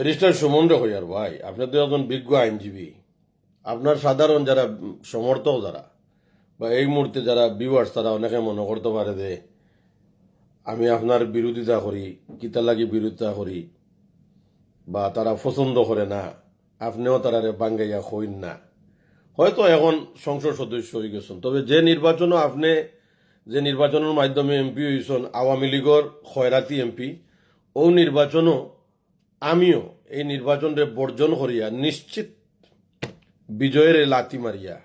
Barrister Suman হইয়ার ভাই? আপনি তো একজন বিজ্ঞ আইনজীবী। আপনার সাধারণ যারা সমর্থক যারা, বা এই মুহূর্তে যারা ভিউয়ার্স তারা অনেকে মনে করতে পারে যে, আমি আপনার বিরোধিতা করি কিতা লাগি বিরোধিতা করি, বা তারা পছন্দ করে না, আপনিও তারারে বাঙ্গাইয়া হইন না। হয়তো এখন সংসদ সদস্য হয়ে গেছেন। তবে যে নির্বাচনও আপনি, যে নির্বাচনের মাধ্যমে এমপি হয়েছেন আওয়ামী লীগের খয়রাতি এমপি, ও নির্বাচনও আমিও এই নির্বাচনরে বর্জন করিয়া, নিশ্চিত বিজয়ের লাতি মারিয়া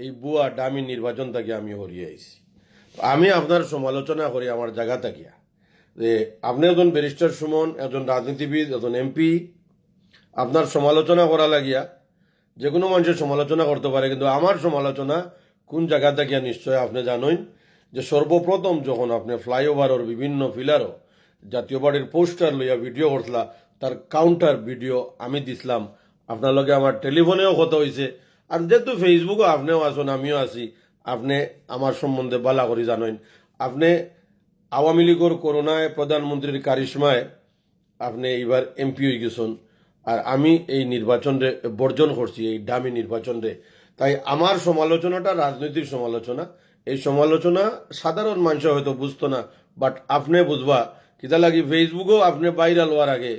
এই বুয়া ডামি নির্বাচন থেকে আমি হরিয়ে আমি আপনার সমালোচনা করি আমার জায়গা থাকিয়া যে আপনি একজন ব্যারিস্টার সুমন, একজন রাজনীতিবিদ, একজন এমপি, আপনার সমালোচনা করা লাগিয়া যে কোনো মানুষের সমালোচনা করতে পারে, কিন্তু আমার সমালোচনা কোন জায়গা থাকিয়া নিশ্চয় আপনি জানেন? যে সর্বপ্রথম যখন আপনি ফ্লাইওভারের বিভিন্ন ফিলারও জাতীয় বাড়ির পোস্টার লইয়া ভিডিও করতলা তার কাউন্টার ভিডিও আমি দিছিলাম। আপনার লগে আমার টেলিফোনেও কথা হয়েছে আর যেহেতু ফেসবুকও আপনিও আসুন আমিও আছি, আপনি আমার সম্বন্ধে বালা করে জানেন। আপনি আওয়ামী লীগের করোনায় প্রধানমন্ত্রীর কারিশ্মায় আপনি এইবার এমপি হয়ে গেছেন। আর আমি এই নির্বাচনরে বর্জন করছি, এই দামি নির্বাচনরে। তাই আমার সমালোচনাটা রাজনৈতিক সমালোচনা। এই সমালোচনা সাধারণ মানুষ হয়তো বুঝতো না বাট আপনি বুঝবা কিতা লাগি ফেসবুকও আপনি ভাইরাল হওয়ার আগে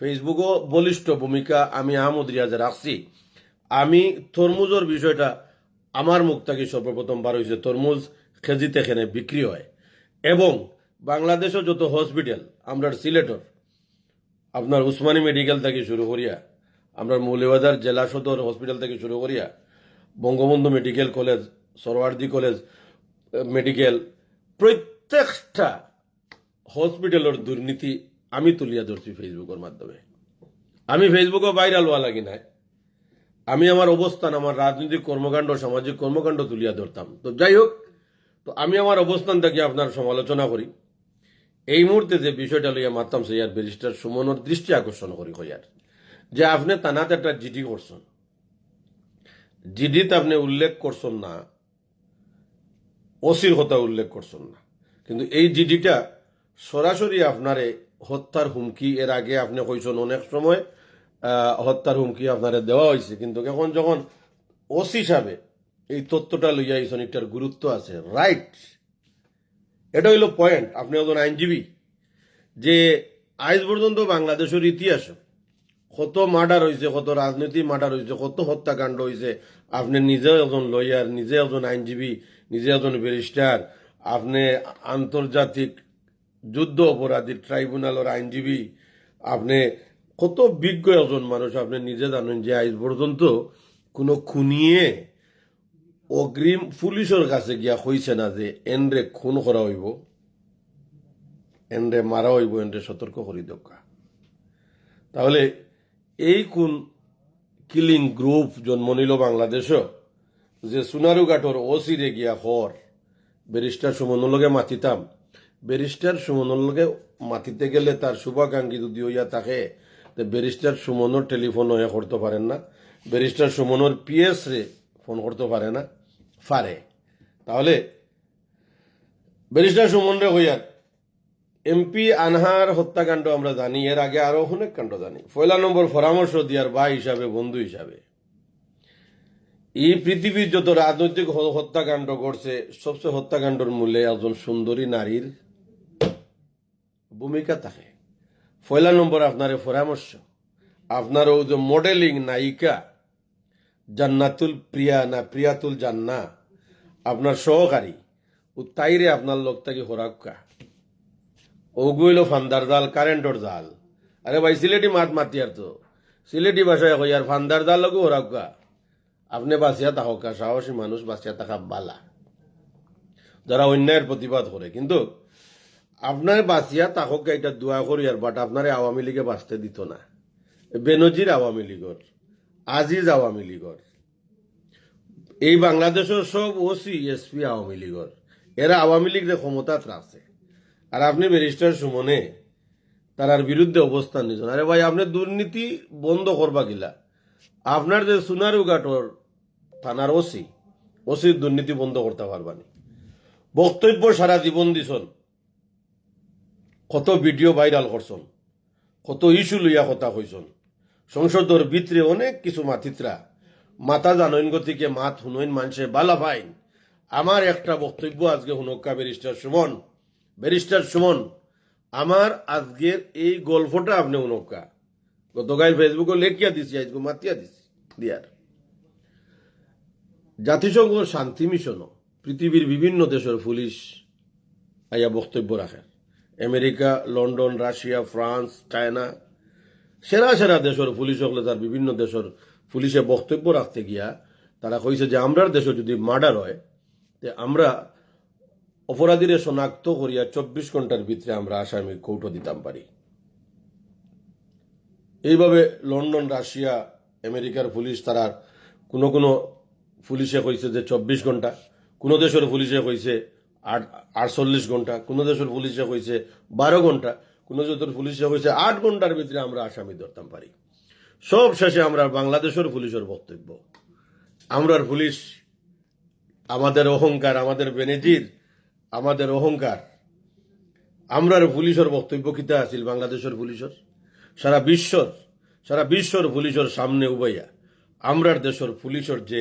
ফেসবুকও বলিষ্ঠ ভূমিকা আমি আহমদ রিয়াজে রাখছি। আমি তরমুজের বিষয়টা আমার মুখ থেকে সর্বপ্রথম বার হয়েছে তরমুজ খেজিতে এখানে বিক্রি হয়। এবং বাংলাদেশও যত হসপিটাল আমরা সিলেটর, আপনার উসমানী মেডিকেল থেকে শুরু করিয়া, আমরা মৌলিবাজার জেলা সদর হসপিটাল থেকে শুরু করিয়া, Bangabandhu medical college Sarwardi college medical প্রত্যেকটা হসপিটালের দুর্নীতি আমি তুলিয়া ধরছি ফেসবুকের মাধ্যমে। আমি ফেসবুকে ভাইরাল হওয়া লাগি নাই। আমি আমার অবস্থান, আমার রাজনৈতিক কর্মকাণ্ড, সামাজিক কর্মকাণ্ড তুলিয়া ধরতাম। তো যাই হোক, তো আমি আমার অবস্থান থেকে আপনার সমালোচনা করি। এই মুহূর্তে যে বিষয়টা লইয়া মারতাম সেইয়ার ব্যারিস্টার সুমনের দৃষ্টি আকর্ষণ করি হইয়ার যে আপনি তানাতে একটা জিডি করছেন। জিডিতে আপনি উল্লেখ করছেন না ওসির কথা উল্লেখ করছেন না। কিন্তু এই জিডিটা সরাসরি আপনারে হত্যার হুমকি, এর আগে আপনি কইছেন অনেক সময় হত্যার হুমকি আপনারে দেওয়া হয়েছে কিন্তু এখন যখন ওসি হিসাবে এই তথ্যটা লইয়া আইছেন, এটার গুরুত্ব আছে রাইট এটা হইল পয়েন্ট আপনি একজন আইনজীবী, যে আজ পর্যন্ত বাংলাদেশের ইতিহাস কত মার্ডার হয়েছে কত রাজনীতি মার্ডার হয়েছে কত হত্যাকাণ্ড হয়েছে আপনি নিজেও একজন লয়ার নিজে একজন আইনজীবী, নিজে একজন ব্যারিস্টার আপনি আন্তর্জাতিক যুদ্ধ অপরাধী ট্রাইব্যুনালের আইনজীবী, আপনি কত বিজ্ঞ একজন মানুষ, আপনি নিজে জানেন যে আজ পর্যন্ত কোনো খুনিয়ে অগ্রিম পুলিশের কাছে গিয়া কইছে না যে এনরে খুন করা হইব, এনরে মারা হইব, এনরে সতর্ক করি দোকা তাহলে এই কোন কিলিং গ্রুপ জন্ম নিল বাংলাদেশও যে সোনারুঘাটর ওসিরে গিয়া হর ব্যারিস্টার সুমনের লগে মাতিতাম ব্যারিস্টার সুমনের লগে মাতিতে গেলে তার শুভাকাঙ্ক্ষী যদি হইয়া থাকে, তো ব্যারিস্টার সুমনের টেলিফোন হয়ে করতে পারেন না। ব্যারিস্টার সুমনের পিএস রে ফোন করতে পারে না। পারে। তাহলে ব্যারিস্টার সুমন রে হইয়ার এমপি আনহার হত্যাকাণ্ড আমরা জানি, এর আগে আরও অনেক কাণ্ড জানি। পয়লা নম্বর পরামর্শ দিয়ার ভাই হিসাবে, বন্ধু হিসাবে। এই পৃথিবীর যত রাজনৈতিক হত্যাকাণ্ড ঘটছে, সবচেয়ে হত্যাকাণ্ডের মূলে একজন সুন্দরী নারীর ভূমিকা থাকে। পয়লা নম্বর আপনার পরামর্শ। আপনার ও যে মডেলিং নায়িকা, জান্নাতুল প্রিয়া না প্রিয়াতুল জান্না, আপনার সহকারী, ও তাইরে আপনার লোক থেকে হরাক্কা। ওগুইল ফান্দার জাল, কারেন্টর জাল। আরে ভাই, সিলেটি মাত মাতি আর তো। সিলেটি ভাষায় কই আর ফান্দার জাল লগু হরাক্কা। আপনি বাঁচিয়া থাকা সাহসী মানুষ, বাঁচিয়া থাকা বালা। যারা অন্যায়ের প্রতিবাদ করে, কিন্তু আপনার বাঁচিয়া তাকক এটা দোয়া করি আর বাট আপনার আওয়ামী লীগে বাঁচতে দিত না। বেনজির আওয়ামী লীগর, আজিজ আওয়ামী লীগর, এই বাংলাদেশের সব ওসি, এসপি আওয়ামী লীগর, এরা আওয়ামী লীগের ক্ষমতাত রাখছে আর আপনি ব্যারিস্টার সুমনে, তারার বিরুদ্ধে অবস্থান নিয়েছেন। আরে ভাই, আপনি দুর্নীতি বন্ধ করবা গিলা। আপনার যে সোনারুঘাটর থানার ওসি, ওসির দুর্নীতি বন্ধ করতে পারবানি বক্তব্য সারা জীবন দিছন। কত ভিডিও ভাইরাল করছন কত ইস্যু লইয়া কথা কইসন সংসদর ভিতরে অনেক কিছু মাতিত্রা মাতা জানইন গতিকে মাত হুনইন মানুষে বালা পাইন আমার একটা বক্তব্য আজকে হুনক্কা ব্যারিস্টার সুমন। ব্যারিস্টার সুমন, আমার আজকের এই গল্পটা আপনি হুনক্কা। গতকাল ফেসবুকে লেখিয়া দিছি, আজকে মাতিয়া দিছি, দিয়ার। জাতিসংঘ শান্তি মিশনও পৃথিবীর বিভিন্ন দেশের পুলিশ আইয়া বক্তব্য রাখেন America, London, Russia, France, China, সেরা সেরা দেশের পুলিশ হলে তার বিভিন্ন দেশের পুলিশে বক্তব্য রাখতে গিয়া তারা কইছে যে আমরার দেশে যদি মার্ডার হয়, তে আমরা অপরাধীরে শনাক্ত করিয়া চব্বিশ ঘণ্টার ভিতরে আমরা আসামি কৌটো দিতাম পারি। এইভাবে লন্ডন, রাশিয়া, আমেরিকার পুলিশ তারা কোনো কোনো পুলিশে কইছে যে চব্বিশ ঘণ্টা কোনো দেশের পুলিশে কইছে আট, আটচল্লিশ ঘণ্টা। কোনো দেশের পুলিশে কইছে বারো ঘণ্টা, কোনো দেশের পুলিশে কইছে আট ঘণ্টার ভিতরে আমরা আসামি ধরতাম পারি। সব শেষে আমরা বাংলাদেশের পুলিশের বক্তব্য। আমরার পুলিশ, আমাদের অহংকার, আমাদের বেনেজির, আমাদের অহংকার আমরার পুলিশের বক্তব্য কিতা আছিল বাংলাদেশের পুলিশের? সারা বিশ্বর সারা বিশ্বর পুলিশের সামনে উবাইয়া, আমরার দেশের পুলিশের যে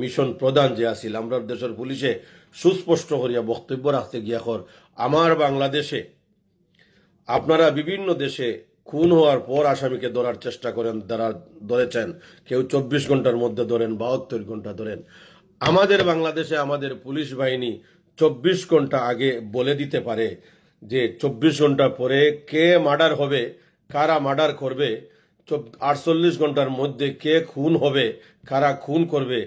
মিশন প্রধান যে আছিল আমরা দেশের পুলিশে সুস্পষ্ট করিয়া বক্তব্য রাখতে গিয়া কর, আমার বাংলাদেশে আপনারা বিভিন্ন দেশে খুন হওয়ার পর আসামিকে ধরার চেষ্টা করেন তারা ধরেছেন। কেউ চব্বিশ ঘণ্টার মধ্যে ধরেন, বাহাত্তর ঘণ্টা ধরেন। আমাদের বাংলাদেশে আমাদের পুলিশ বাহিনী চব্বিশ ঘণ্টা আগে বলে দিতে পারে যে চব্বিশ ঘণ্টা পরে কে মার্ডার হবে, কারা মার্ডার করবে আটচল্লিশ ঘণ্টার মধ্যে কে খুন হবে, কারা খুন করবে